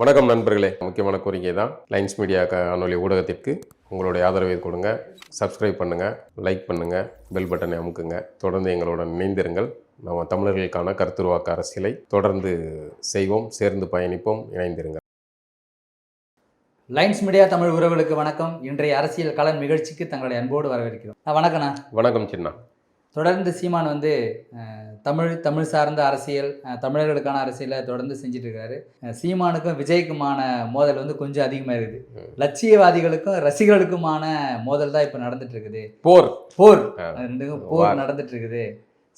வணக்கம் நண்பர்களே. முக்கியமான கோரிக்கை தான். லைன்ஸ் மீடியா காணொலி ஊடகத்திற்கு உங்களுடைய ஆதரவை கொடுங்க. சப்ஸ்கிரைப் பண்ணுங்கள் லைக் பண்ணுங்கள் பெல் பட்டனை அமுக்குங்க. தொடர்ந்து எங்களுடன் இணைந்திருங்கள். நம்ம தமிழர்களுக்கான கருத்துருவாக்க அரசியலை தொடர்ந்து செய்வோம். சேர்ந்து பயணிப்போம். இணைந்திருங்கள். லைன்ஸ் மீடியா தமிழ் உறவுகளுக்கு வணக்கம். இன்றைய அரசியல் கலன் நிகழ்ச்சிக்கு தங்களுடைய அன்போடு வரவேற்கிறோம். வணக்கண்ணா வணக்கம் சின்னா. தொடர்ந்து சீமான் வந்து தமிழ் தமிழ் சார்ந்த அரசியல் தமிழர்களுக்கான அரசியலை தொடர்ந்து செஞ்சுட்டு இருக்காரு சீமானுக்கும் விஜய்க்குமான மோதல் வந்து கொஞ்சம் அதிகமாக இருக்குது லட்சியவாதிகளுக்கும் ரசிகர்களுக்குமான மோதல் தான் இப்போ நடந்துட்டு இருக்குது போர். போர். ரெண்டுக்கும். போர் நடந்துட்டு இருக்குது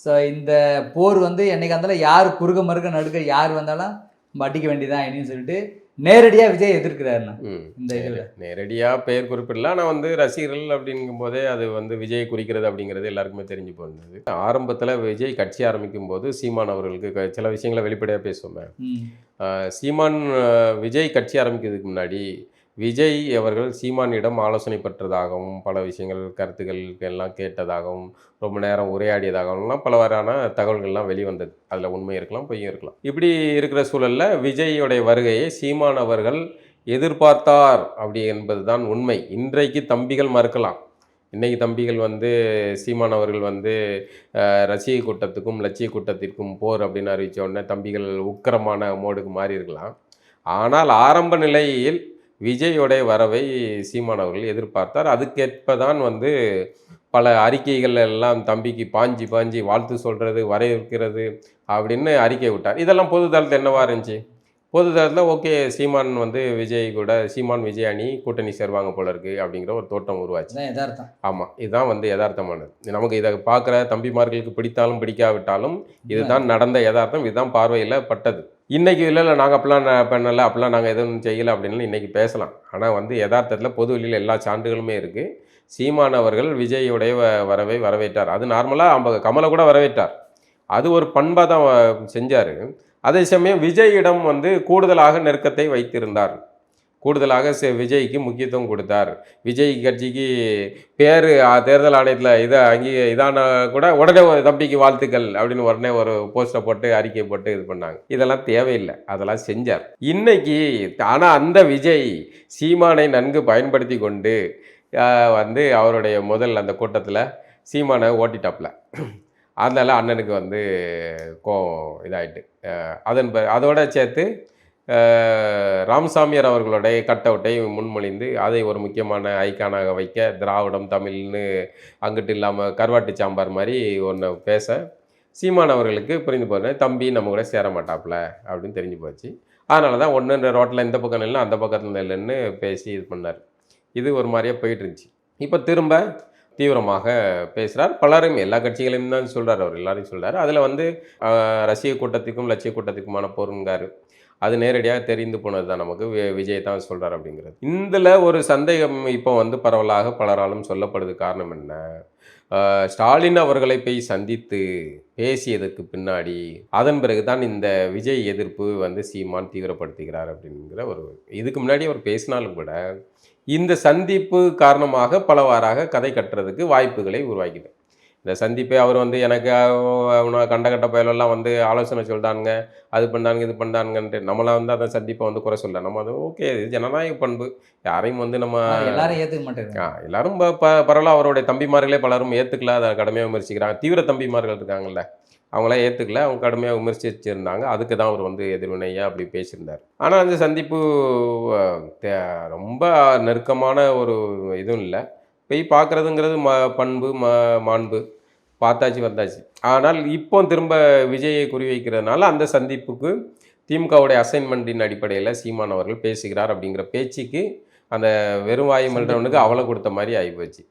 ஸோ இந்த போர் வந்து என்னைக்கு இருந்தாலும் யார் குறுக மறுக்க நடுக்க யார் வந்தாலும் நம்ம அடிக்க வேண்டியதான் அப்படின்னு சொல்லிட்டு நேரடியாக விஜய் எதிர்க்கிறாருண்ணா. இந்த இதில் நேரடியாக பெயர் குறிப்பிடல ஆனால் வந்து ரசிகர்கள் அப்படிங்கும் போதே அது வந்து விஜய் குறிக்கிறது அப்படிங்கிறது எல்லாருக்குமே தெரிஞ்சு போனது. ஆரம்பத்தில் விஜய் கட்சி ஆரம்பிக்கும் போது சீமான் அவர்களுக்கு சில விஷயங்களை வெளிப்படையாக ஆஹ் சீமான் விஜய் கட்சி ஆரம்பிக்கிறதுக்கு முன்னாடி விஜய் அவர்கள் சீமானிடம் ஆலோசனை பெற்றதாகவும் பல விஷயங்கள் கருத்துக்கள் எல்லாம் கேட்டதாகவும் ரொம்ப நேரம் உரையாடியதாகவும்லாம் பலவாறான தகவல்கள்லாம் வெளிவந்தது. அதில் உண்மை இருக்கலாம் பொய்யும் இருக்கலாம். இப்படி இருக்கிற சூழலில் விஜயோடைய வருகையை சீமான் அவர்கள் எதிர்பார்த்தார் அப்படி என்பது தான் உண்மை. இன்றைக்கு தம்பிகள் மறுக்கலாம். இன்றைக்கு தம்பிகள் வந்து சீமான் அவர்கள் வந்து ரசிகை கூட்டத்துக்கும் லட்சிய கூட்டத்திற்கும் போர் அப்படின்னு அறிவித்த உடனே தம்பிகள் உக்கிரமான மோடுக்கு மாறி இருக்கலாம் ஆனால் ஆரம்ப நிலையில் விஜயோடைய வரவை சீமான் அவர்கள் எதிர்பார்த்தார். அதுக்கேற்ப தான் வந்து பல அறிக்கைகள் எல்லாம் தம்பிக்கு பாஞ்சி பாஞ்சி வாழ்த்து சொல்கிறது வரையறுக்கிறது அப்படின்னு அறிக்கை விட்டார். இதெல்லாம் பொது தளத்தில் என்னவா இருந்துச்சு? பொது தளத்தில் ஓகே சீமான் வந்து விஜய் கூட சீமான் விஜய் அணி கூட்டணி சேருவாங்க போல இருக்கு அப்படிங்கிற ஒரு தோட்டம் உருவாச்சு. யதார்த்தம். ஆமாம் இதுதான் வந்து யதார்த்தமானது. நமக்கு இதை பார்க்குற தம்பிமார்களுக்கு பிடித்தாலும் பிடிக்காவிட்டாலும் இதுதான் நடந்த யதார்த்தம் இதுதான் பார்வையில் பட்டது. இன்னைக்கு இல்லை இல்லை நாங்கள் அப்படிலாம் பண்ணல அப்படிலாம் நாங்கள் எதுவும் செய்யலை அப்படின்னு இன்னைக்கு பேசலாம். ஆனால் வந்து யதார்த்தத்தில் பொது வெளியில் எல்லா சான்றுகளுமே இருக்குது சீமான் அவர்கள் விஜயுடைய வரவை வரவேற்றார். அது நார்மலாக அவங்க கமலை கூட வரவேற்றார். அது ஒரு பண்பாக தான் செஞ்சார். அதே சமயம் விஜயிடம் வந்து கூடுதலாக நெருக்கத்தை வைத்திருந்தார். கூடுதலாக செ- விஜய்க்கு முக்கியத்துவம் கொடுத்தார். விஜய் கட்சிக்கு பேர் தேர்தல் ஆணையத்தில் இதை அங்கே இதான கூட உடனே தம்பிக்கு வாழ்த்துக்கள் அப்படின்னு உடனே ஒரு போஸ்டரை போட்டு அறிக்கை போட்டு இது பண்ணாங்க. இதெல்லாம் தேவையில்லை. அதெல்லாம் செஞ்சார். இன்னைக்கு ஆனால் அந்த விஜய் சீமானை நன்கு பயன்படுத்தி கொண்டு வந்து அவருடைய முதல் அந்த கூட்டத்தில் சீமானை ஓட்டிட்டாப்ல. அதனால அண்ணனுக்கு வந்து கோவம் இதாயிட்டு. அதன் ப- அதோட சேர்த்து ராமசாமியார் அவர்களுடைய கட் அவுட்டை முன்மொழிந்து அதை ஒரு முக்கியமான ஐக்கானாக வைக்க திராவிடம் தமிழ்னு அங்கிட்டு இல்லாமல் கருவாட்டு சாம்பார் மாதிரி ஒன்று பேச சீமான் அவர்களுக்கு புரிந்து போகிறேன் தம்பி நம்ம கூட சேர மாட்டாப்புல அப்படின்னு தெரிஞ்சு போச்சு. அதனால தான் ஒன்று ரோட்டில் இந்த பக்கம் இல்லை அந்த பக்கத்தில் இல்லைன்னு பேசி இது பண்ணார். இது ஒரு மாதிரியாக போயிட்டு இருந்துச்சு. இப்போ திரும்ப தீவிரமாக பேசுகிறார் பலரும் எல்லா கட்சிகளையும் தான் சொல்கிறார் அவர் எல்லாரையும் சொல்கிறார் அதில் வந்து ரசிக கூட்டத்துக்கும் லட்சிய கூட்டத்துக்குமான போருங்காரு. அது நேரடியாக தெரிந்து போனது தான் நமக்கு. வி- விஜய் தான் சொல்கிறார் அப்படிங்கிறது. இதில் ஒரு சந்தேகம் இப்போ வந்து பரவலாக பலராலும் சொல்லப்படுது. காரணம் என்ன? ஸ்டாலின் அவர்களை போய் சந்தித்து பேசியதற்கு பின்னாடி அதன் பிறகு தான் இந்த விஜய் எதிர்ப்பு வந்து சீமான் தீவிரப்படுத்துகிறார் அப்படிங்கிற ஒரு இதுக்கு முன்னாடி அவர் பேசினாலும் கூட இந்த சந்திப்பு காரணமாக பலவாறாக கதை கட்டுறதுக்கு வாய்ப்புகளை உருவாக்கிது. இந்த சந்திப்பை அவர் வந்து எனக்கு கண்ட கட்ட பயலெல்லாம் வந்து ஆலோசனை சொல்லிட்டானுங்க அது பண்ணானுங்க இது பண்ணானுங்கன்ட்டு. நம்மளாம் வந்து அந்த சந்திப்பை வந்து குறை சொல்ல. நம்ம அது ஓகே இது ஜனநாயக பண்பு. யாரையும் வந்து நம்ம எல்லாரும் ஏத்துக்க மாட்டேங்க எல்லாரும் ப பரவாயில்ல அவருடைய தம்பிமார்களே பலரும் ஏற்றுக்கல அதை கடுமையாக விமர்சிக்கிறாங்க. தீவிர தம்பிமார்கள் இருக்காங்கல்ல. அவங்களாம் ஏற்றுக்கல அவங்க கடுமையாக விமர்சிச்சிருந்தாங்க. அதுக்கு தான் அவர் வந்து எதிர்வினையாக அப்படி பேசியிருந்தார். ஆனால் அந்த சந்திப்பு தே- ரொம்ப நெருக்கமான ஒரு இதுவும் இல்லை. போய் பார்க்குறதுங்கிறது ம பண்பு ம மாண்பு. பார்த்தாச்சு வந்தாச்சு. ஆனால் இப்போ திரும்ப விஜயை குறிவைக்கிறதுனால அந்த சந்திப்புக்கு திமுகவுடைய அசைன்மெண்ட்டின் அடிப்படையில் சீமான் அவர்கள் பேசுகிறார் அப்படிங்கிற பேச்சுக்கு அந்த வெறும் வாயு மன்றவனுக்கு அவளை கொடுத்த மாதிரி ஆகிப்போச்சு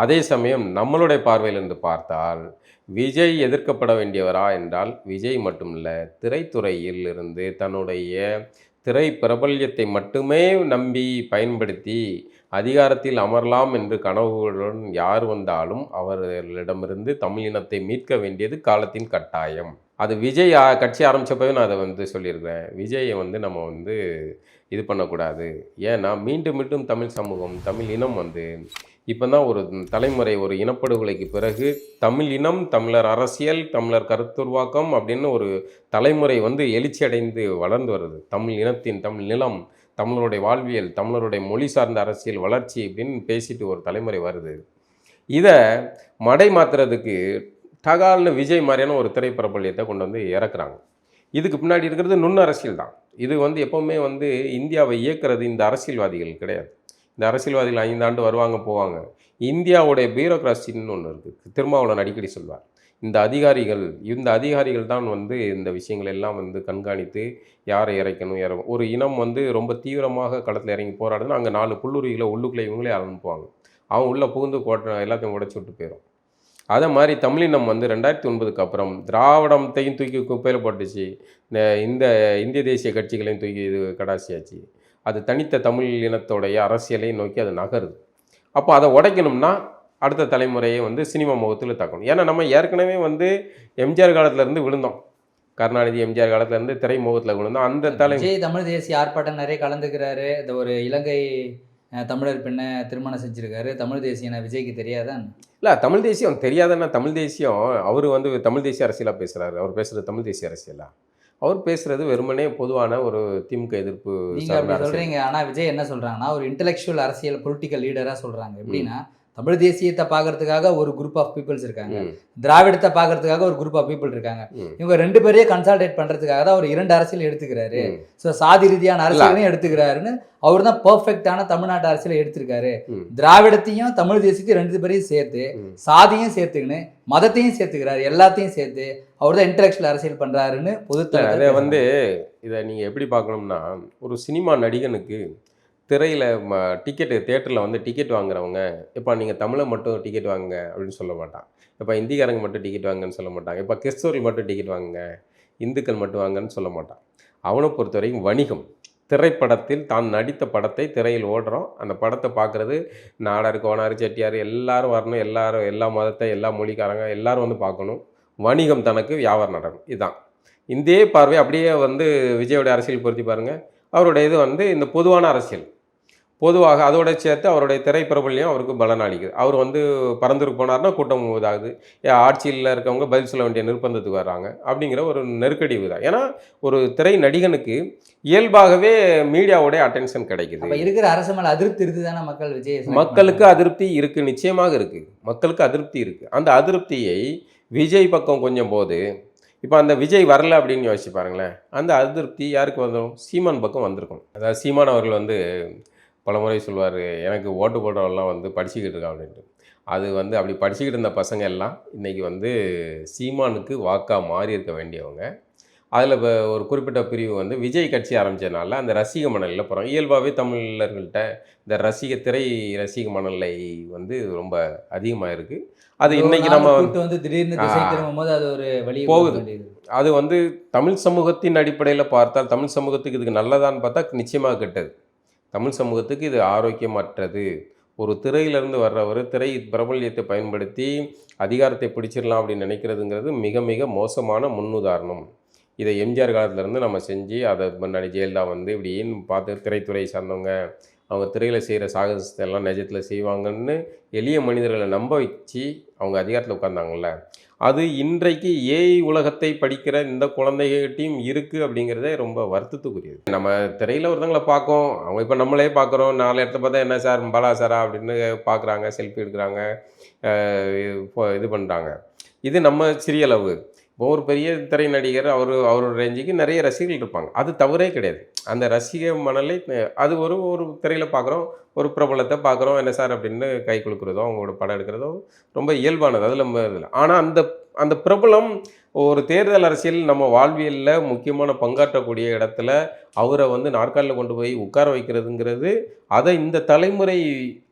அதே சமயம் நம்மளுடைய பார்வையிலிருந்து பார்த்தால் விஜய் எதிர்க்கப்பட வேண்டியவரா என்றால் விஜய் மட்டுமல்ல திரைத்துறையில் இருந்து தன்னுடைய திரை பிரபல்யத்தை மட்டுமே நம்பி பயன்படுத்தி அதிகாரத்தில் அமரலாம் என்று கனவுகளுடன் யார் வந்தாலும் அவர்களிடமிருந்து தமிழினத்தை மீட்க வேண்டியது காலத்தின் கட்டாயம். அது விஜய் கட்சி ஆரம்பித்தப்பவே நான் அதை வந்து சொல்லியிருக்கிறேன். விஜயை வந்து நம்ம வந்து இது பண்ணக்கூடாது. ஏன்னா மீண்டும் மீண்டும் தமிழ் சமூகம் தமிழ் இனம் வந்து இப்போ தான் ஒரு தலைமுறை ஒரு இனப்படுகொலைக்கு பிறகு தமிழ் இனம் தமிழர் அரசியல் தமிழர் கருத்துருவாக்கம் அப்படின்னு ஒரு தலைமுறை வந்து எழுச்சி அடைந்து வளர்ந்து வருது. தமிழ் இனத்தின் தமிழ் நிலம் தமிழருடைய வாழ்வியல் தமிழருடைய மொழி சார்ந்த அரசியல் வளர்ச்சி அப்படின்னு பேசிட்டு ஒரு தலைமுறை வருது. இதை மடை மாத்துறதுக்கு டகால்னு விஜய் மாதிரியான ஒரு திரைப்பிரபல்யத்தை கொண்டு வந்து இறக்குறாங்க. இதுக்கு பின்னாடி இருக்கிறது நுண் அரசியல் தான். இது வந்து எப்போவுமே வந்து இந்தியாவை இயக்கிறது இந்த அரசியல்வாதிகள் கிடையாது. இந்த அரசியல்வாதிகள் ஐந்தாண்டு வருவாங்க போவாங்க. இந்தியாவுடைய பியூரோக்ராசின்னு ஒன்று இருக்குது திருமாவளவன் அடிக்கடி சொல்வார். இந்த அதிகாரிகள் இந்த அதிகாரிகள் தான் வந்து இந்த விஷயங்கள் எல்லாம் வந்து கண்காணித்து யாரை இறைக்கணும் இற ஒரு இனம் வந்து ரொம்ப தீவிரமாக களத்தில் இறங்கி போராடுதுன்னா அங்கே நாலு புல்லுரிகளை உள்ளுக்குள்ளே இவங்களே அனுப்புவாங்க அவன் உள்ளே புகுந்து கோட்டை எல்லாத்தையும் உடச்சி விட்டு போயிடும் அதே மாதிரி தமிழினம் வந்து ரெண்டாயிரத்தி ஒன்பதுக்கு அப்புறம் திராவிடத்தையும் தூக்கி குப்பையில் போட்டுச்சு. இந்த இந்த இந்திய தேசிய கட்சிகளையும் தூக்கி இது கடாசியாச்சு. அது தனித்த தமிழ் இனத்தோடைய அரசியலை நோக்கி அது நகருது. அப்போ அதை உடைக்கணும்னா அடுத்த தலைமுறையை வந்து சினிமா முகத்தில் தாக்கணும். ஏன்னா நம்ம ஏற்கனவே வந்து எம்ஜிஆர் காலத்துலேருந்து விழுந்தோம். கருணாநிதி எம்ஜிஆர் காலத்துலேருந்து திரைமுகத்தில் விழுந்தோம். அந்த தலை தமிழ் தேசிய ஆர்ப்பாட்டம் நிறைய கலந்துக்கிறாரு. இந்த ஒரு இலங்கை தமிழர் பெண்ணை திருமணம் செஞ்சிருக்காரு. தமிழ் தேசியன விஜய்க்கு தெரியாதான் இல்லை தமிழ் தேசியம் தெரியாதுன்னா தமிழ் தேசியம் அவர் வந்து தமிழ் தேசிய அரசியலாக பேசுகிறாரு அவர் பேசுகிறது தமிழ் தேசிய அரசியலா? அவர் பேசுகிறது வெறுமனே பொதுவான ஒரு திமுக எதிர்ப்பு நீங்க அப்படி. சொல்றீங்க ஆனா விஜய் என்ன சொல்றாங்கன்னா ஒரு இன்டெலெக்சுவல் அரசியல் பொலிட்டிக்கல் லீடரா சொல்றாங்க எப்படின்னா தமிழ் தேசியத்தை பார்க்கறதுக்காக ஒரு குரூப் ஆஃப் பீப்புள்ஸ் இருக்காங்க. திராவிடத்தை பார்க்கறதுக்காக ஒரு குரூப் ஆஃப் பீப்புள் இருக்காங்க. இவங்க ரெண்டு பேரையும் கன்சால்டேட் பண்றதுக்காக தான் அவர் இரண்டு அரசியல் எடுத்துக்கிறாரு. ஸோ சாதி ரீதியான அரசியலையும் எடுத்துக்கிறாருன்னு அவர் தான் பர்ஃபெக்டான தமிழ்நாட்டு அரசியலை எடுத்திருக்காரு. திராவிடத்தையும் தமிழ் தேசியத்தையும் ரெண்டு பேரையும் சேர்த்து. சாதியும் சேர்த்துக்கின்னு மதத்தையும் சேர்த்துக்கிறாரு. எல்லாத்தையும் சேர்த்து அவர் தான் இன்டெலெக்சுவல் அரசியல் பண்றாருன்னு பொது அதை வந்து இதை நீங்கள் எப்படி பார்க்கணும்னா ஒரு சினிமா நடிகனுக்கு திரையில் டிக்கெட்டு தேட்டரில் வந்து டிக்கெட் வாங்குறவங்க எப்பா நீங்கள் தமிழை மட்டும் டிக்கெட் வாங்குங்க அப்படின்னு சொல்ல மாட்டான். இப்போ இந்திக்காரங்க மட்டும் டிக்கெட் வாங்குன்னு சொல்ல மாட்டாங்க. இப்போ கிறிஸ்தவர்கள் மட்டும் டிக்கெட் வாங்குங்க இந்துக்கள் மட்டும் வாங்கன்னு சொல்ல மாட்டான். அவனை பொறுத்த வரைக்கும் வணிகம். திரைப்படத்தில் தான் நடித்த படத்தை திரையில் ஓடுறோம். அந்த படத்தை பார்க்குறது நாடார் கோனார் செட்டியார் எல்லாரும் வரணும். எல்லாரும் எல்லா மதத்தை எல்லா மொழிக்காரங்க எல்லாரும் வந்து பார்க்கணும். வணிகம் தனக்கு வியாபாரம் நடக்கும் இதுதான். இதே பார்வை அப்படியே வந்து விஜயோட அரசியல் பொருத்தி பாருங்கள் அவருடைய இது வந்து இந்த பொதுவான அரசியல். பொதுவாக அதோட சேர்த்து அவருடைய திரைப்பிரபல்யம் அவருக்கு பலன் அளிக்குது அவர் வந்து பரந்தூருக்கு போனார்னா கூட்டம் இதாகுது. ஆட்சியில் இருக்கவங்க பதில் சொல்ல வேண்டிய நிர்பந்தத்துக்கு வர்றாங்க அப்படிங்கிற ஒரு நெருக்கடி தான். ஏன்னா ஒரு திரை நடிகனுக்கு இயல்பாகவே மீடியாவுடைய அட்டென்ஷன் கிடைக்குது. இருக்கிற அரசு மேல அதிருப்தி இருக்குதானே மக்கள் விஜய்? மக்களுக்கு. அதிருப்தி இருக்கு நிச்சயமாக இருக்கு. மக்களுக்கு அதிருப்தி இருக்கு. அந்த அதிருப்தியை விஜய் பக்கம் கொஞ்சம் போது இப்போ அந்த விஜய் வரல அப்படின்னு யோசிச்சு பாருங்களேன். அந்த அதிருப்தி யாருக்கு வந்துடும் சீமான் பக்கம் வந்திருக்கும். அதாவது சீமான் அவர்கள் வந்து பலமுறை சொல்வார் எனக்கு ஓட்டு போடுறவெல்லாம் வந்து படிச்சுக்கிட்டு இருக்கான் அப்படின்ட்டு. அது வந்து அப்படி படிச்சுக்கிட்டு இருந்த பசங்க எல்லாம் இன்றைக்கி வந்து சீமானுக்கு வாக்காக மாறி இருக்க வேண்டியவங்க. அதில் இப்போ ஒரு குறிப்பிட்ட பிரிவு வந்து விஜய் கட்சி ஆரம்பித்ததுனால அந்த ரசிக மணலில் போகிறோம் இயல்பாகவே தமிழர்கள்ட்ட இந்த ரசிக திரை ரசிக மணலை வந்து ரொம்ப அதிகமாக இருக்குது அது நாள் நம்ம வந்து- திடீர்னு திசை ஆ. திரும்பும் போது அது ஒரு வழி போகுது. அது வந்து தமிழ் சமூகத்தின் அடிப்படையில் பார்த்தால் தமிழ் சமூகத்துக்கு இதுக்கு நல்லதான்னு பார்த்தா நிச்சயமாக கெட்டது. தமிழ் சமூகத்துக்கு இது ஆரோக்கியமற்றது. ஒரு திரையிலிருந்து வர்றவர் திரை பிரபல்யத்தை பயன்படுத்தி அதிகாரத்தை பிடிச்சிடலாம் அப்படின்னு நினைக்கிறதுங்கிறது மிக மிக மோசமான முன்னுதாரணம். இதை எம்ஜிஆர் காலத்துலேருந்து நம்ம செஞ்சு அதை முன்னாடி ஜெயலலிதா வந்து இப்படின்னு பார்த்து திரைத்துறை சார்ந்தவங்க அவங்க திரையில் செய்கிற சாகசத்தை எல்லாம் நிஜத்தில் செய்வாங்கன்னு எளிய மனிதர்களை நம்ப வச்சு அவங்க அதிகாரத்தில் உட்காந்தாங்கள்ல அது இன்றைக்கு ஏஐ உலகத்தை படிக்கிற இந்த குழந்தைகிட்டையும் இருக்குது அப்படிங்கிறதே ரொம்ப வருத்தத்துக்குரியது. நம்ம திரையில் ஒருத்தவங்களை பார்க்கோம் அவங்க இப்போ நம்மளே பார்க்குறோம். நாலு இடத்த பார்த்தா என்ன சார்? பலா சாரா அப்படின்னு பார்க்குறாங்க. செல்ஃபி எடுக்கிறாங்க. இது இது பண்ணுறாங்க இது நம்ம சிறிய அளவு. இப்போ ஒரு பெரிய திரை நடிகர் அவர் அவரோட ரேஞ்சுக்கு நிறைய ரசிகர்கள் இருப்பாங்க. அது தவறே கிடையாது. அந்த ரசிக மணலை அது ஒரு ஒரு திரையில் பார்க்குறோம் ஒரு பிரபலத்தை பார்க்குறோம் என்ன சார் அப்படின்னு கை கொடுக்குறதோ அவங்களோட படம் எடுக்கிறதோ ரொம்ப இயல்பானது அதில் இதில். ஆனால் அந்த அந்த பிரபலம் ஒரு தேர்தல் அரசியல் நம்ம வாழ்வியலில் முக்கியமான பங்காற்றக்கூடிய இடத்துல அவரை வந்து நாற்காலில் கொண்டு போய் உட்கார வைக்கிறதுங்கிறது அதை இந்த தலைமுறை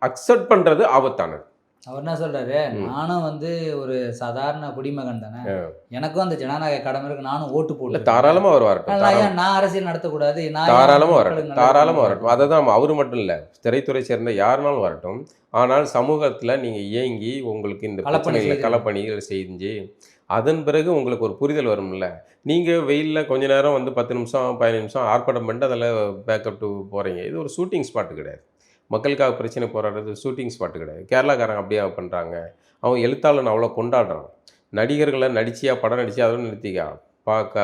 அக்செப்ட் பண்ணுறது ஆபத்தானது. அவர் என்ன சொல்றாரு. நானும் வந்து ஒரு சாதாரண குடிமகன் தானே. எனக்கும் அந்த ஜனநாயக கடமை இருக்கு. நானும் ஓட்டு இல்லை போட்டு தாராளமாக அவர் வரட்டும். நான் தாராளமா- அரசியல் நடத்தக்கூடாது? மக்களுக்கு வரட்டும் பண்ணக்கூடாது? வரட்டும். அதை தான் அவர் மட்டும் இல்லை திரைத்துறை சேர்ந்த யாருனாலும் வரட்டும். ஆனால் சமூகத்தில் நீங்கள் இயங்கி உங்களுக்கு இந்த பிரச்சனைகளை. களப்பணிகள் செஞ்சு அதன் பிறகு உங்களுக்கு ஒரு புரிதல் வரும்ல. நீங்கள் வெயிலில் கொஞ்ச நேரம் வந்து பத்து நிமிஷம் பதினஞ்சு நிமிஷம் ஆர்ப்பாட்டம் பண்ணிட்டு அதில் பேக்கப் டு போகிறீங்க இது ஒரு ஷூட்டிங் ஸ்பாட்டு கிடையாது. மக்களுக்காக பிரச்சனை போராடுறது ஷூட்டிங் ஸ்பாட்டு கிடையாது. கேரளாக்காரங்க அப்படியே பண்ணுறாங்க அவன் எழுத்தாளன் அவ்வளோ கொண்டாடுறான். நடிகர்களை நடிச்சியா படம் நடிச்சு அதோட நிறுத்திக்கா. பா க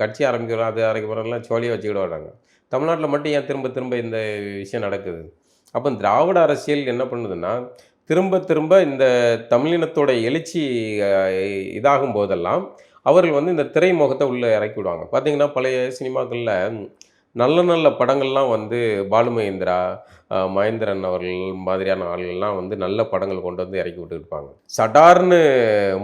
கட்சி ஆரம்பிக்கிறோம் அது ஆரம்பிக்கிறோம்லாம் சோழியாக வச்சுக்கிட வராங்க. தமிழ்நாட்டில் மட்டும் ஏன் திரும்ப திரும்ப இந்த விஷயம் நடக்குது? அப்போ திராவிட அரசியல் என்ன பண்ணுதுன்னா திரும்ப திரும்ப இந்த தமிழினத்தோட எழுச்சி இதாகும் போதெல்லாம் அவர்கள் வந்து இந்த திரைமுகத்தை உள்ளே இறக்கி விடுவாங்க. பார்த்தீங்கன்னா பழைய சினிமாக்களில் நல்ல நல்ல படங்கள்லாம் வந்து பாலு மகேந்திரா மகேந்திரன் அவர்கள் மாதிரியான ஆள்கள்லாம் வந்து நல்ல படங்கள் கொண்டு வந்து இறக்கி விட்டு இருப்பாங்க சடார்னு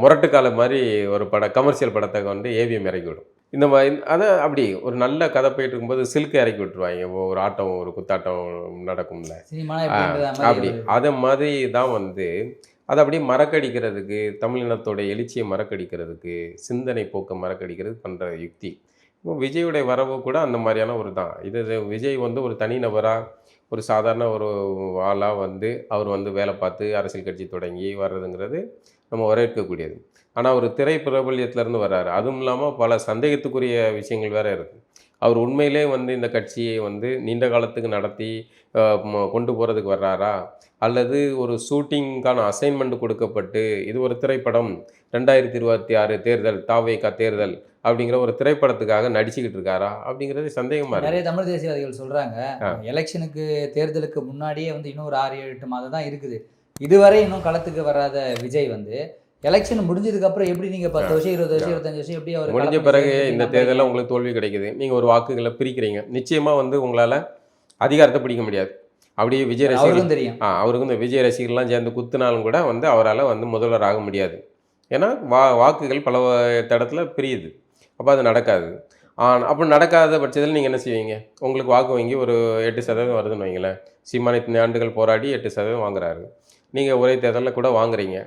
முரட்டுக்கால மாதிரி ஒரு பட கமர்ஷியல் படத்தை வந்து ஏவிஎம் இறக்கி விடும். இந்த மாதிரி அதை அப்படி ஒரு நல்ல கதை போயிட்டு இருக்கும்போது சில்க்கு இறக்கி விட்டுருவாங்க. ஒரு ஆட்டம் ஒரு குத்தாட்டம் நடக்கும்ல. அப்படி. அதை மாதிரி தான் வந்து அதை அப்படியே மறக்கடிக்கிறதுக்கு தமிழினத்தோட எழுச்சியை மறக்கடிக்கிறதுக்கு சிந்தனை போக்கை மறக்கடிக்கிறதுக்கு பண்ணுற யுக்தி. இப்போ விஜயுடைய வரவு கூட அந்த மாதிரியான ஒரு தான். இது இது விஜய் வந்து ஒரு தனிநபராக ஒரு சாதாரண ஒரு ஆளாக வந்து அவர் வந்து வேலை பார்த்து அரசியல் கட்சி தொடங்கி வர்றதுங்கிறது நம்ம வரவேற்கக்கூடியது. ஆனால் ஒரு திரை பிரபல்யத்திலேருந்து வர்றாரு. அதுவும் இல்லாமல் பல சந்தேகத்துக்குரிய விஷயங்கள் வேறு இருக்குது அவர் உண்மையிலே வந்து இந்த கட்சியை வந்து நீண்ட காலத்துக்கு நடத்தி கொண்டு போகிறதுக்கு வர்றாரா? அல்லது ஒரு ஷூட்டிங்க்கான அசைன்மெண்ட் கொடுக்கப்பட்டு இது ஒரு திரைப்படம் ரெண்டாயிரத்தி இருபத்தி ஆறு தேர்தல் தாவேகா தேர்தல் அப்படிங்கிற ஒரு திரைப்படத்துக்காக நடிச்சுக்கிட்டு இருக்காரா? அப்படிங்கிறது சந்தேகமாக நிறைய தமிழ் தேசியவாதிகள் சொல்றாங்க. ஆ. எலெக்ஷனுக்கு தேர்தலுக்கு முன்னாடியே வந்து இன்னும் ஒரு ஆறு எட்டு மாதம் தான் இருக்குது. இதுவரை இன்னும் களத்துக்கு வராத விஜய் வந்து எலெக்ஷன் முடிஞ்சதுக்கு அப்புறம் எப்படி நீங்க பத்து வருஷம் இருபது வருஷம் இருபத்தஞ்சு வருஷம் எப்படி அவர் முடிஞ்ச பிறகு இந்த தேர்தலில் உங்களுக்கு தோல்வி கிடைக்குது. நீங்கள் ஒரு வாக்குகளை பிரிக்கிறீங்க. நிச்சயமாக வந்து உங்களால் அதிகாரத்தை பிடிக்க முடியாது. அப்படியே விஜய் அவருக்கும் தெரியும். ஆ அவருக்கு இந்த விஜய் ரசிகர்லாம் சேர்ந்து குத்துனாலும் கூட வந்து அவரால் வந்து முதல்வர் ஆக முடியாது. ஏன்னா வா வாக்குகள் பல இடத்துல பிரியுது. அப்போ அது நடக்காது. ஆ அப்படி நடக்காத பட்சத்தில் நீங்கள் என்ன செய்வீங்க? உங்களுக்கு வாக்கு வங்கி ஒரு எட்டு சதவீதம் வருதுன்னு வைங்களேன். சீமான் இத்தனை ஆண்டுகள் போராடி எட்டு சதவீதம் வாங்குறாரு. நீங்கள் ஒரே தேர்தலில் கூட வாங்குறீங்க.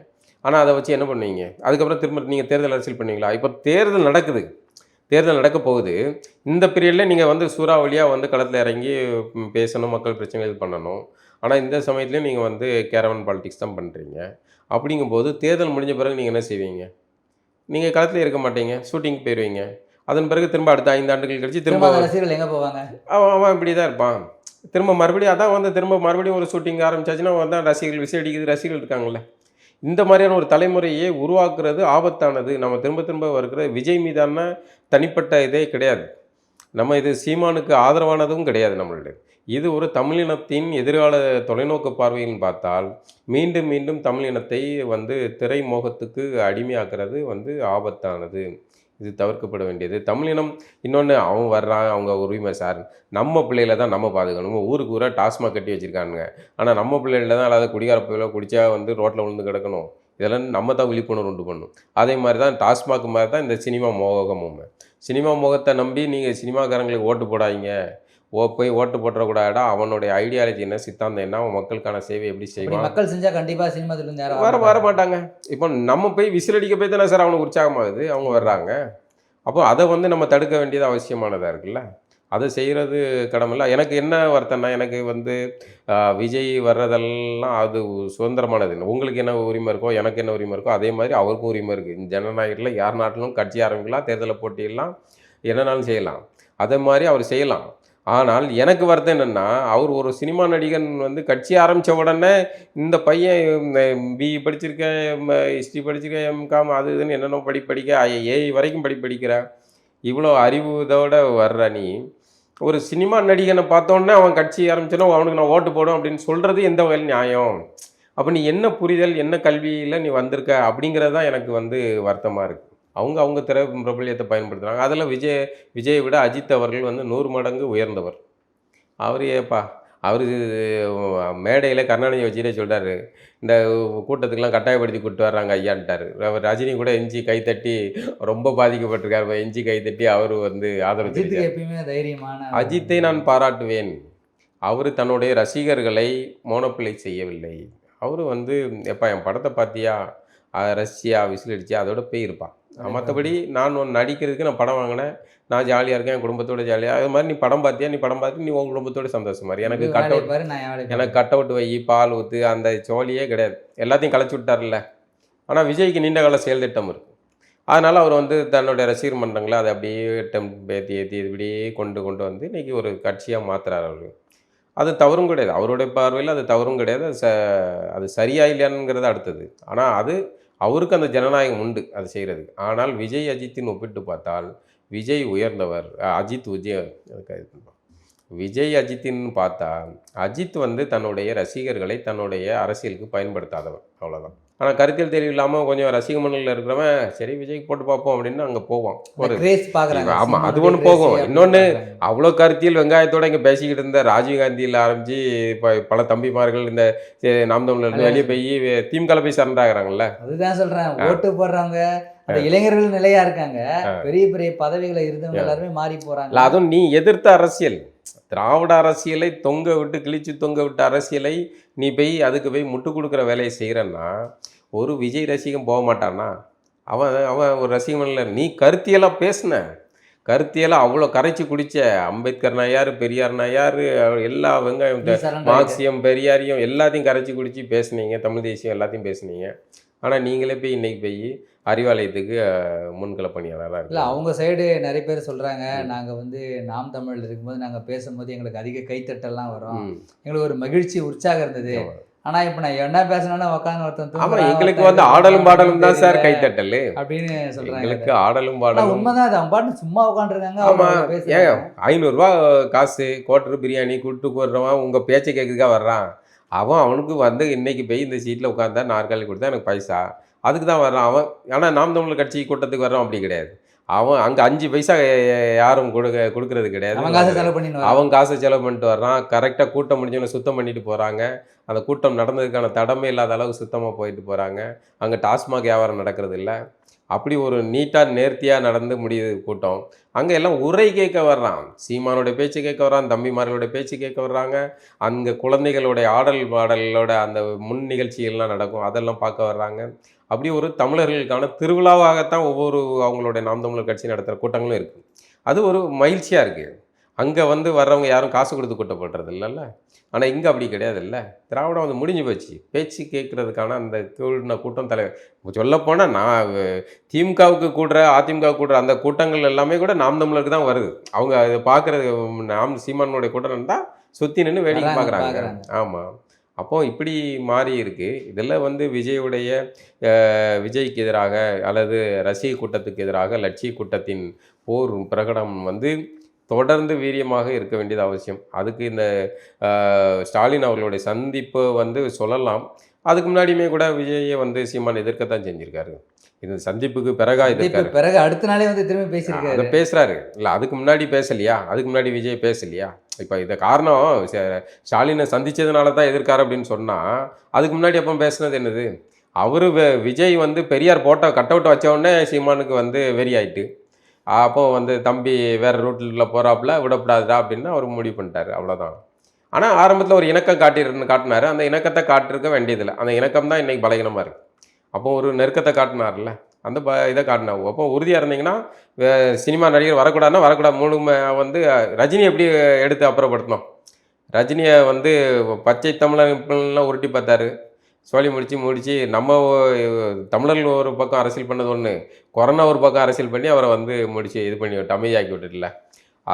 ஆனால் அதை வச்சு என்ன பண்ணுவீங்க அதுக்கப்புறம் திரும்ப நீங்கள் தேர்தல் அரசியல் பண்ணுவீங்களா இப்போ தேர்தல் நடக்குது. தேர்தல் நடக்க போகுது. இந்த பீரியடில் நீங்கள் வந்து சூறாவளியாக வந்து களத்தில் இறங்கி பேசணும் மக்கள் பிரச்சனை இது பண்ணணும். ஆனால் இந்த சமயத்துலேயும் நீங்கள் வந்து கேரவன் பாலிடிக்ஸ் தான் பண்ணுறீங்க அப்படிங்கும்போது தேர்தல் முடிஞ்ச பிறகு நீங்கள் என்ன செய்வீங்க? நீங்கள் களத்தில் இருக்க மாட்டீங்க. ஷூட்டிங் போயிடுவீங்க அதன் பிறகு திரும்ப அடுத்த ஐந்து ஆண்டுகள் கழிச்சு திரும்ப ரசிகர்கள் எங்க போவாங்க? அவன் அவன் இப்படி தான் இருப்பான். திரும்ப மறுபடியும் அதான் வந்து திரும்ப மறுபடியும் ஒரு ஷூட்டிங் ஆரம்பிச்சாச்சுன்னா வந்து ரசிகர்கள் விசை அடிக்குது ரசிகர்கள் இருக்காங்கல்ல. இந்த மாதிரியான ஒரு தலைமுறையை உருவாக்குறது ஆபத்தானது. நம்ம திரும்ப திரும்ப இருக்கிற விஜய் மீதான தனிப்பட்ட இதே கிடையாது. நம்ம இது சீமானுக்கு ஆதரவானதும் கிடையாது நம்மளுடைய. இது ஒரு தமிழினத்தின் எதிர்கால தொலைநோக்கு பார்வையில் பார்த்தால் மீண்டும் மீண்டும் தமிழினத்தை வந்து திரைமோகத்துக்கு அடிமையாக்குறது வந்து ஆபத்தானது. இது தவிர்க்கப்பட வேண்டியது. தமிழினம் இன்னொன்று அவன் வர்றான் அவங்க உரிமை சார். நம்ம பிள்ளைகளை தான் நம்ம பாதுகாக்கணும் ஊருக்கு ஊராக டாஸ்மாக் கட்டி வச்சுருக்கானுங்க. ஆனால் நம்ம பிள்ளைகள தான் அல்லாத குடிகார பிள்ளைகளை குடிச்சா வந்து ரோட்டில் விழுந்து கிடக்கணும். இதெல்லாம் நம்ம தான் விழிப்புணர்வு உண்டு பண்ணணும் அதே மாதிரி தான் டாஸ்மாக் மாதிரி தான் இந்த சினிமா மோகமும். சினிமா மோகத்தை நம்பி நீங்கள் சினிமாக்காரங்களுக்கு ஓட்டு போடாதீங்க. ஓ போய் ஓட்டு போட்டுறக்கூடாடா அவனுடைய ஐடியாலஜி என்ன சித்தாந்தம் என்ன அவன் மக்களுக்கான சேவை எப்படி செய்வான்? மக்கள் செஞ்சா கண்டிப்பா சினிமாத்துல இருந்து வர வர மாட்டாங்க இப்போ நம்ம போய் விசிலடிக்க போய் தானே சார் அவனுக்கு உற்சாகமாகுது? அவங்க வர்றாங்க. அப்போ அதை வந்து நம்ம தடுக்க வேண்டியது அவசியமானதாக இருக்குல்ல? அதை செய்கிறது கடமைல எனக்கு என்ன வருத்தம்னா எனக்கு வந்து ஆஹ், விஜய் வர்றதெல்லாம் அது சுதந்திரமானது உங்களுக்கு என்ன உரிமை இருக்கோ எனக்கு என்ன உரிமை இருக்கோ அதே மாதிரி அவருக்கும் உரிமை இருக்குது இந்த ஜனநாயகத்தில் யார் நாட்டிலும் கட்சி ஆரம்பிக்கலாம் தேர்தலை போட்டியிடலாம் என்னன்னாலும் செய்யலாம். அதே மாதிரி அவர் செய்யலாம். ஆனால் எனக்கு வருத்தம் என்னென்னா அவர் ஒரு சினிமா நடிகன் வந்து கட்சி ஆரம்பித்த உடனே இந்த பையன் பிஇ படிச்சிருக்கேன் ஹிஸ்ட்ரி படிச்சிருக்கேன் எம்காம் அது இதுன்னு என்னென்ன படி படிக்க ஏஐ வரைக்கும் படி படிக்கிற. இவ்வளோ அறிவு இதோட வர்ற நீ ஒரு சினிமா நடிகனை பார்த்தோன்னே அவன் கட்சி ஆரம்பிச்சோன்னா அவனுக்கு நான் ஓட்டு போடும் அப்படின்னு சொல்கிறது எந்த வகையில் நியாயம்? அப்போ நீ என்ன புரிதல் என்ன கல்வியில் நீ வந்திருக்க அப்படிங்கிறது தான் எனக்கு வந்து வருத்தமாக இருக்குது அவங்க அவங்க திரை பிரபல்யத்தை பயன்படுத்துகிறாங்க அதில் விஜய் விஜயை விட அஜித் அவர்கள் வந்து நூறு மடங்கு உயர்ந்தவர். அவர் ஏப்பா அவர் மேடையில் கருணாநிதி வச்சுட்டே சொல்றாரு. இந்த கூட்டத்துக்கெல்லாம் கட்டாயப்படுத்தி கூப்பிட்டு வர்றாங்க ஐயான்ட்டார். அவர் ரஜினி கூட எஞ்சி கைத்தட்டி ரொம்ப பாதிக்கப்பட்டிருக்காரு. எஞ்சி கைத்தட்டி அவர் வந்து ஆதரவு. எப்பயுமே தைரியமான அஜித்தை நான் பாராட்டுவேன். அவர் தன்னுடைய ரசிகர்களை மோனப்பிளை செய்யவில்லை. அவர் வந்து எப்பா என் படத்தை பார்த்தியா? அஹ் ரஷ்யா விசில் அடிச்சியா? அதோட போய் இருப்பான் மற்றபடி நான் ஒன்று நடிக்கிறதுக்கு நான் படம் வாங்கினேன். நான் ஜாலியாக இருக்கேன் என் குடும்பத்தோட ஜாலியாக அது மாதிரி நீ படம் பார்த்தியா நீ படம் பார்த்து நீ உன் குடும்பத்தோட சந்தோஷமா. எனக்கு கட் அவுட் எனக்கு கட் அவுட் வை பால் ஊற்று அந்த சோழியே கிடையாது. எல்லாத்தையும் கலைச்சி விட்டார்ல ஆனால் விஜய்க்கு நீண்ட கால செயல் திட்டம் இருக்கு. அதனால் அவர் வந்து தன்னுடைய ரசிகர் மன்றங்களை அதை அப்படியே டெம் ஏற்றி ஏற்றி இப்படியே கொண்டு கொண்டு வந்து இன்னைக்கு ஒரு கட்சியாக மாத்துறாரு அவர். அது தவறும் கிடையாது. அவருடைய பார்வையில் அது தவறும் கிடையாது. அது ச அது சரியா இல்லையானுங்கிறது அடுத்தது. ஆனால் அது அவருக்கு அந்த ஜனநாயகம் உண்டு அது செய்கிறதுக்கு ஆனால் விஜய் அஜித்தின் ஒப்பிட்டு பார்த்தால் விஜய் உயர்ந்தவர் அஜித் விஜய் அதுக்கு இது. விஜய் அஜித்தின்னு பார்த்தா அஜித் வந்து தன்னுடைய ரசிகர்களை தன்னுடைய அரசியலுக்கு பயன்படுத்தாதவன். அவ்வளோதான் ஆனால் கருத்தியல் தெளிவு இல்லாமல் கொஞ்சம் ரசிக மண்டலில் இருக்கிறவன் சரி விஜய்க்கு போட்டு பார்ப்போம் அப்படின்னு அங்கே போவான். ஒரு கிரேஸ் பாக்குறாங்க. ஆமா, அது ஒண்ணு போகும். பாக்குறாங்க. அவ்வளோ கருத்தியல் வெங்காயத்தோட இங்கே பேசிக்கிட்டு இருந்த ராஜீவ்காந்தியில் ஆரம்பிச்சு இப்போ பல தம்பிமார்கள் இந்த நாம் தமிழர் வெளியே போய் திமுக போய் சரணாகிறாங்கல்ல அதுதான் சொல்றேன். ஓட்டு போடுறவங்க அந்த இளைஞர்கள் நிலையா இருக்காங்க. பெரிய பெரிய பதவிகளை இருந்தவங்க எல்லாருமே மாறி போறாங்க. அதுவும் நீ எதிர்த்த அரசியல். திராவிட அரசியலை தொங்க விட்டு கிழிச்சு தொங்க விட்ட அரசியலை நீ போய் அதுக்கு போய் முட்டு கொடுக்குற வேலையை செய்கிறன்னா ஒரு விஜய் ரசிகன் போக மாட்டானா அவன் அவன் ஒரு ரசிகன் இல்லை. நீ கருத்தியலாக பேசின. கருத்தியலாக அவ்வளோ கரைச்சி குடிச்ச அம்பேத்கர் நாயார் பெரியார் நாயார் எல்லா வெங்காயம். மார்க்சியம் பெரியாரையும் எல்லாத்தையும் கரைச்சி குடிச்சு பேசுனீங்க. தமிழ் தேசியம் எல்லாத்தையும் பேசுனீங்க. ஆனால் நீங்களே போய் இன்னைக்கு போய் அறிவாலயத்துக்கு முன்கள பணியாளராக இல்ல அவங்க சைடு நிறைய பேர் சொல்றாங்க. நாங்க வந்து நாம் தமிழ் இருக்கும்போது நாங்க பேசும்போது எங்களுக்கு அதிக கைத்தட்டல்லாம் வரும். எங்களுக்கு ஒரு மகிழ்ச்சி உற்சாகம் இருந்தது. ஆமா. ஆனா இப்ப நான் என்ன பேசணும்னா உட்காந்து ஒருத்தன் ஆமா தூங்குறான், எங்களுக்கு வந்து ஆடலும் பாடலும் தான் சார் கைத்தட்டல். அப்படின்னு சொல்றாங்க. எங்களுக்கு ஆடலும் பாடலும் உண்மைதான் அது அவங்க பாட்டு சும்மா உட்காந்துருக்காங்க ஆமா அவங்க ஏங்க பேசுறாங்க ஐநூறுரூவா காசு கோட்டர் பிரியாணி கூட்டு போடுறவன் உங்க பேச்சை கேட்குறதுக்காக வர்றான். அவன் அவனுக்கு வந்து இன்னைக்கு போய் இந்த சீட்டில் உட்காந்தா நாற்காலி கொடுத்தா எனக்கு பைசா. அதுக்கு தான் வர்றான். அவன் ஆனால் நாம் தமிழர் கட்சி கூட்டத்துக்கு வர்றான் அப்படி கிடையாது. அவன் அங்கே அஞ்சு பைசா யாரும் கொடுக்க கொடுக்கறது கிடையாது. அவன் காசை செலவு பண்ணிட்டு வர்றான். கரெக்டாக கூட்டம் முடிஞ்சோன்னு சுத்தம் பண்ணிட்டு போகிறாங்க அந்த கூட்டம் நடந்ததுக்கான தடமே இல்லாத அளவுக்கு சுத்தமாக போயிட்டு போகிறாங்க அங்கே டாஸ்மாக் வியாபாரம் நடக்கிறது இல்ல அப்படி ஒரு நீட்டாக நேர்த்தியாக நடந்து முடியுது கூட்டம். அங்கே எல்லாம் உரை கேட்க வர்றான். சீமானோட பேச்சு கேட்க வர்றான். தம்பிமார்களோட பேச்சு கேட்க வர்றாங்க. அங்கே குழந்தைகளுடைய ஆடல் பாடலோட அந்த முன் நிகழ்ச்சிகள்லாம் நடக்கும். அதெல்லாம் பார்க்க வர்றாங்க. அப்படி ஒரு தமிழர்களுக்கான திருவிழாவாகத்தான் ஒவ்வொரு அவங்களுடைய நாம் தமிழர் கட்சி நடத்துகிற கூட்டங்களும் இருக்குது அது ஒரு மகிழ்ச்சியாக இருக்குது அங்கே வந்து வர்றவங்க யாரும் காசு கொடுத்து கூட்டப்படுறது இல்லைல்ல. ஆனால் இங்கே அப்படி கிடையாது இல்லை. திராவிடம் வந்து முடிஞ்சு போச்சு. பேச்சு கேட்குறதுக்கான அந்த கூடின கூட்டம் தலைவர் சொல்லப்போனால் நான் திமுகவுக்கு கூடுற அதிமுக கூடுற அந்த கூட்டங்கள் எல்லாமே கூட நாம் தமிழருக்கு தான் வருது. அவங்க அதை பார்க்குறது நாம் சீமானுடைய கூட்டம் தான் சுற்றி நின்று வேடிக்கை பார்க்கறாங்க. ஆமாம் அப்போ இப்படி மாறி இருக்கு. இதில் வந்து விஜயுடைய விஜய்க்கு எதிராக அல்லது ரசிக கூட்டத்துக்கு எதிராக லட்சிய கூட்டத்தின் போர் பிரகடனம் வந்து தொடர்ந்து வீரியமாக இருக்க வேண்டியது அவசியம். அதுக்கு இந்த ஸ்டாலின் அவர்களுடைய சந்திப்பு வந்து சொல்லலாம். அதுக்கு முன்னாடியுமே கூட விஜயை வந்து சீமான் எதிர்க்கத்தான் செஞ்சிருக்காரு. இந்த சந்திப்புக்கு பிறகா எதிர்க்காரு. பிறகு அடுத்த நாளே வந்து திரும்பி பேசியிருக்காரு. அதை பேசுறாரு. இல்ல அதுக்கு முன்னாடி பேசலையா? அதுக்கு முன்னாடி விஜய் பேசலையா? இப்போ இந்த காரணம் ஸ்டாலினை சந்தித்ததுனால தான் எதிர்க்காரு அப்படின்னு சொன்னால் அதுக்கு முன்னாடி அப்போ பேசுனது என்னது? அவர் விஜய் வந்து பெரியார் போட்டோ கட் அவுட் வச்ச உடனே சீமானுக்கு வந்து வெறி ஆயிட்டு அப்போ வந்து தம்பி வேறு ரூட்டில் போகிறாப்புல விடப்படாதுடா அப்படின்னு அவர் முடிவு பண்ணிட்டார் அவ்வளோதான் ஆனால் ஆரம்பத்தில் ஒரு இணக்கம் காட்டிருன்னு காட்டினாரு. அந்த இணக்கத்தை காட்டிருக்க வேண்டியதில்லை. அந்த இணக்கம் தான் இன்றைக்கி பலகீனமாக இருக்குது அப்போ ஒரு நெருக்கத்தை காட்டினார்ல அந்த ப இதை காட்டினா அப்போ உறுதியாக இருந்தீங்கன்னா சினிமா நடிகர் வரக்கூடாதுன்னா வரக்கூடாது. மூணு வந்து ரஜினி எப்படி எடுத்து அப்புறப்படுத்தணும்? ரஜினியை வந்து பச்சை தமிழன்லாம் உருட்டி பார்த்தாரு. சோழி முடித்து முடித்து நம்ம தமிழர்கள் ஒரு பக்கம் அரசியல் பண்ணது ஒன்று கொரோனா ஒரு பக்கம் அரசியல் பண்ணி அவரை வந்து முடித்து இது பண்ணி விட்டு அமைதியாக்கி விட்டுடல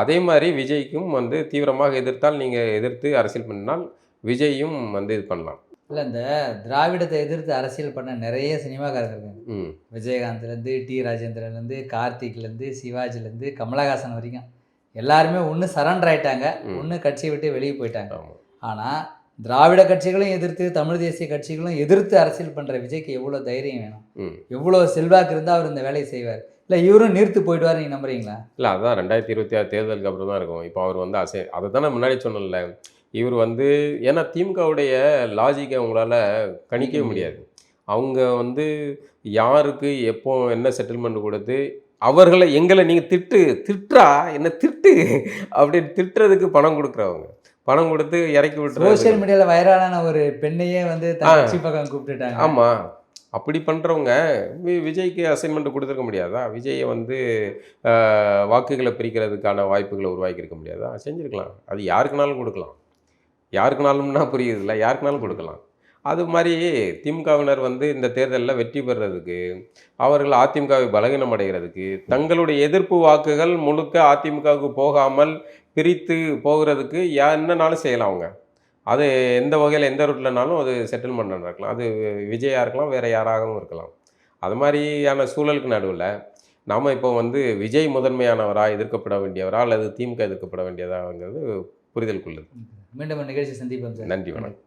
அதே மாதிரி விஜய்க்கும் வந்து தீவிரமாக எதிர்த்தால் நீங்கள் எதிர்த்து அரசியல் பண்ணினால் விஜயும் வந்து இது பண்ணலாம். இல்ல இந்த திராவிடத்தை எதிர்த்து அரசியல் பண்ண நிறைய சினிமாக்காரங்க இருக்காங்க. விஜயகாந்த்லேருந்து டி. ராஜேந்திரன்லேருந்து கார்த்திக்லேருந்து சிவாஜிலேருந்து கமலஹாசன் வரைக்கும். எல்லாருமே ஒன்று சரண்டர் ஆயிட்டாங்க. ஒன்று கட்சியை விட்டு வெளியே போயிட்டாங்க. ஆனால் திராவிட கட்சிகளும் எதிர்த்து தமிழ் தேசிய கட்சிகளும் எதிர்த்து அரசியல் பண்ணுற விஜய்க்கு எவ்வளோ தைரியம் வேணும்? எவ்வளோ செல்வாக்கு இருந்தால் அவர் இந்த வேலையை செய்வார்? இல்லை இவரும் நீர்த்து போயிடுவார் நீங்கள் நம்புறீங்களா? இல்லை அதான் ரெண்டாயிரத்தி இருபத்தி ஆறு தேர்தலுக்கு அப்புறம் தான் இருக்கும். இப்போ அவர் வந்து அசை அதை தான் முன்னாடி சொன்னேன்ல. இவர் வந்து ஏன்னா திமுகவுடைய லாஜிக்கை அவங்களால கணிக்கவே முடியாது. அவங்க வந்து யாருக்கு எப்போ என்ன செட்டில்மெண்ட் கொடுத்து அவர்களை எங்களை நீங்கள் திட்டு திட்டுறா என்ன திட்டு அப்படின்னு திட்டுறதுக்கு பணம் கொடுக்குறவங்க. பணம் கொடுத்து இறக்கி சோஷியல் விட்டுறாங்க மீடியாவில் வைரலான ஒரு பெண்ணையே வந்து பக்கம் கூப்பிட்டுட்டாங்க. ஆமாம் அப்படி பண்ணுறவங்க விஜய்க்கு அசைன்மெண்ட் கொடுத்துருக்க முடியாதா? விஜயை வந்து வாக்குகளை பிரிக்கிறதுக்கான வாய்ப்புகளை உருவாக்கியிருக்க முடியாதா? செஞ்சுருக்கலாம். அது யாருக்குனாலும் கொடுக்கலாம். யாருக்குனாலும்னா புரியுதுல்ல யாருக்குனாலும் கொடுக்கலாம். அது மாதிரி திமுகவினர் வந்து இந்த தேர்தலில் வெற்றி பெறுறதுக்கு அவர்கள் அதிமுகவை பலகீனம் அடைகிறதுக்கு தங்களுடைய எதிர்ப்பு வாக்குகள் முழுக்க அதிமுகவுக்கு போகாமல் பிரித்து போகிறதுக்கு யா என்னனாலும் செய்யலாம் அவங்க. அது எந்த வகையில் எந்த ரூட்லனாலும் அது செட்டில்மெண்ட் நடக்கலாம் அது விஜயாக இருக்கலாம் வேறு யாராகவும் இருக்கலாம். அது மாதிரியான சூழலுக்கு நடுவில் நாம் இப்போ வந்து விஜய் முதன்மையானவரா எதிர்க்கப்பட வேண்டியவரா அல்லது திமுக எதிர்க்கப்பட வேண்டியதாங்கிறது புரிதலுக்குள்ளது. மீண்டும் நிகழ்ச்சி சந்திப்போம் சார். நன்றி வணக்கம்.